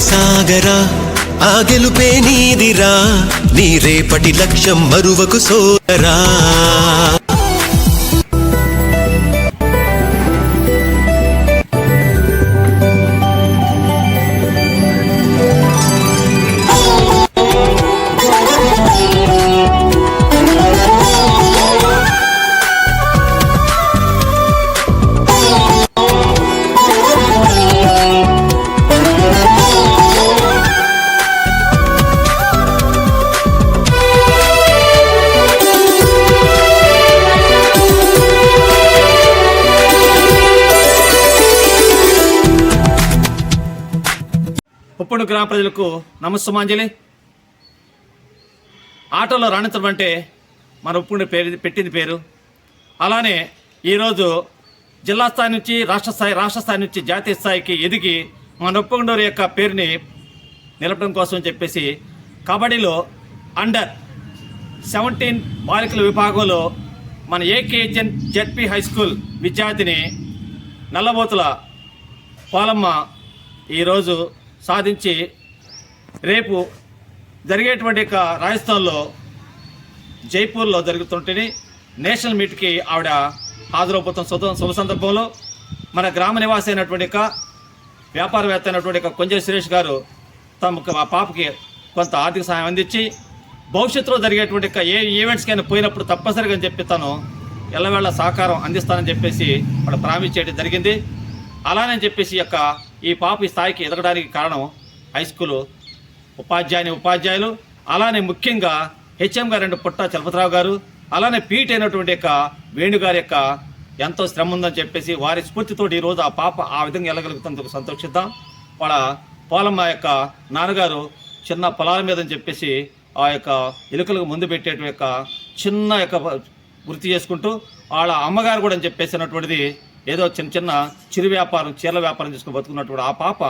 సాగరా ఆ గెలుపే నీదిరా నీ రేపటి లక్ష్యం మరువకు సోదరా. ఉప్పండు గ్రామ ప్రజలకు నమస్సుమాంజలి ఆటోలో రాణించడం అంటే మన ఉప్పుడు పేరు పెట్టింది పేరు. అలానే ఈరోజు జిల్లా స్థాయి నుంచి రాష్ట్ర స్థాయి రాష్ట్ర స్థాయి నుంచి జాతీయ స్థాయికి ఎదిగి మన ఉప్పగుండూరు యొక్క పేరుని నిలపడం కోసం చెప్పేసి కబడ్డీలో అండర్ సెవెంటీన్ బాలికల విభాగంలో మన ఏకేజన్ జెడ్పీ హై స్కూల్ విద్యార్థిని నల్లబోతుల పాలమ్మ ఈరోజు సాధించి రేపు జరిగేటువంటి యొక్క రాజస్థాన్లో జైపూర్లో జరుగుతుంటే నేషనల్ మీట్కి ఆవిడ హాజరవుతున్న శుభ శుభ సందర్భంలో మన గ్రామ నివాసి అయినటువంటి యొక్క వ్యాపారవేత్త అయినటువంటి యొక్క కొంజ సురేష్ గారు తమకు ఆ పాపకి కొంత ఆర్థిక సహాయం అందించి భవిష్యత్తులో జరిగేటువంటి ఏ ఈవెంట్స్కైనా పోయినప్పుడు తప్పనిసరిగా అని చెప్పి తను ఎల్లవేళ సహకారం అందిస్తానని చెప్పేసి వాడు ప్రామిస్ చేయడం జరిగింది. అలానే చెప్పేసి యొక్క ఈ పాప ఈ స్థాయికి ఎదగడానికి కారణం హై స్కూలు ఉపాధ్యాయుని ఉపాధ్యాయులు అలానే ముఖ్యంగా హెచ్ఎం గారు అంటే పుట్ట చలపతిరావు గారు అలానే పీట్ అయినటువంటి యొక్క వేణు గారి యొక్క ఎంతో శ్రమ ఉందని చెప్పేసి వారి స్ఫూర్తితో ఈరోజు ఆ పాప ఆ విధంగా వెళ్ళగలుగుతందుకు సంతోషిద్దాం. వాళ్ళ పోలమ్మ యొక్క నాన్నగారు చిన్న పొలాల మీద అని చెప్పేసి ఆ యొక్క ఎలుకలకు ముందు పెట్టేట యొక్క చిన్న యొక్క వృత్తి చేసుకుంటూ వాళ్ళ అమ్మగారు కూడా అని చెప్పేసినటువంటిది ఏదో చిన్న చిన్న చిరు వ్యాపారం చీరల వ్యాపారం చేసుకుని బతుకున్నటువంటి ఆ పాప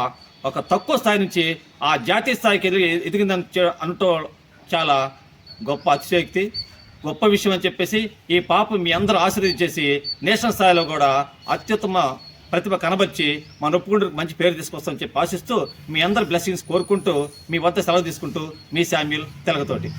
ఒక తక్కువ స్థాయి నుంచి ఆ జాతీయ స్థాయికి ఎదిగి ఎదిగిందని చె- చాలా గొప్ప అతిశయోక్తి గొప్ప విషయం అని చెప్పేసి ఈ పాప మీ అందరూ ఆశీర్వదించేసి నేషనల్ స్థాయిలో కూడా అత్యుత్తమ ప్రతిభ కనబర్చి మన ఒప్పుకుంటూ మంచి పేరు తీసుకొస్తామని చెప్పి ఆశిస్తూ మీ అందరి బ్లెస్సింగ్స్ కోరుకుంటూ మీ వద్ద సెలవు తీసుకుంటూ మీ శామ్యుల్ తెలగతోటి.